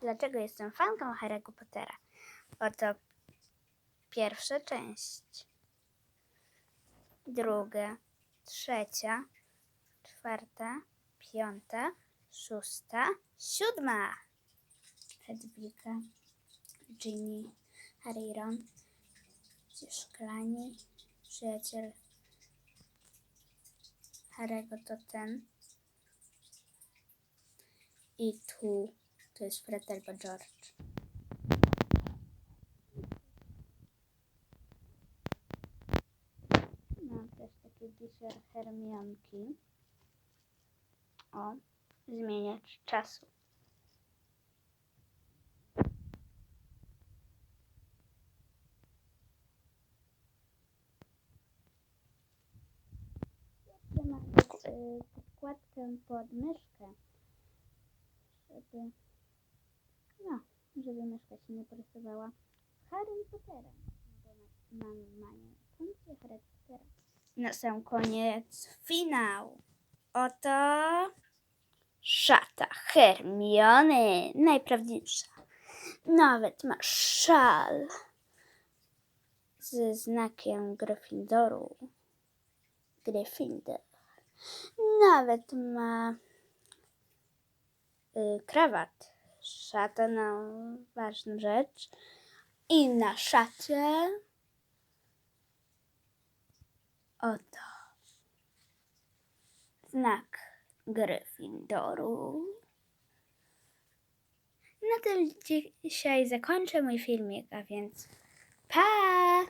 Dlaczego jestem fanką Harry'ego Pottera? Oto pierwsza część. Druga, trzecia, czwarta, piąta, szósta, siódma. Hedwika, Ginny, Harry Ron, szklani, przyjaciel Harry'ego to ten. I tu to jest Fred albo George. Mam też takie wisior Hermionki. O, zmieniacz czasu. Y, podkładkę pod myszkę, żeby, no, żeby myszka się nie porysowała Harry Potterem. Bo ma- mamy mają funkcję Harry Pottera. Na sam koniec finał. Oto szata Hermiony, najprawdziwsza. Nawet ma szal ze znakiem Gryffindoru. Gryffindor. Nawet ma y, krawat. Szata na ważną rzecz. I na szacie oto znak Gryffindoru. Na tym dzisiaj zakończę mój filmik, a więc pa!